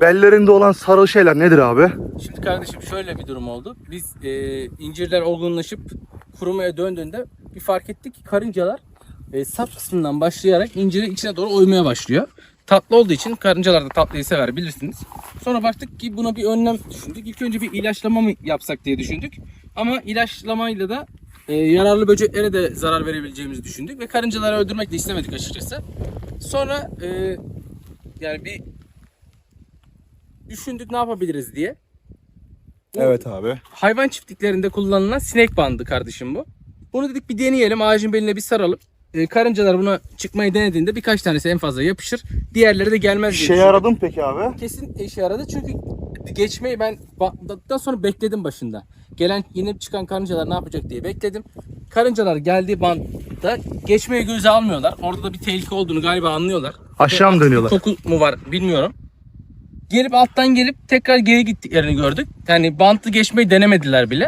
bellerinde olan sarı şeyler nedir abi? Şimdi kardeşim şöyle bir durum oldu. Biz e, incirler olgunlaşıp kurumaya döndüğünde bir fark ettik ki karıncalar e, sap kısmından başlayarak incirin içine doğru oymaya başlıyor. Tatlı olduğu için karıncalar da tatlıyı sever bilirsiniz. Sonra baktık ki buna bir önlem düşündük. İlk önce bir ilaçlama mı yapsak diye düşündük. Ama ilaçlamayla da e, yararlı böceklere de zarar verebileceğimizi düşündük. Ve karıncaları öldürmek de istemedik açıkçası. Sonra e, yani bir düşündük ne yapabiliriz diye. Bu Evet abi. hayvan çiftliklerinde kullanılan sinek bandı kardeşim bu. Bunu dedik bir deneyelim. Ağacın beline bir saralım. Ee, karıncalar buna çıkmayı denediğinde birkaç tanesi en fazla yapışır. Diğerleri de gelmez diye Şey düşündük. aradım peki abi. Kesin işe yaradı çünkü geçmeyi ben bandıktan sonra bekledim başında. Gelen yeni çıkan karıncalar ne yapacak diye bekledim. Karıncalar geldiği bantta geçmeyi göze almıyorlar. Orada da bir tehlike olduğunu galiba anlıyorlar. Aşağı mı dönüyorlar? Koku mu var bilmiyorum. Gelip alttan gelip tekrar geri gittiklerini gördük. Yani bantı geçmeyi denemediler bile.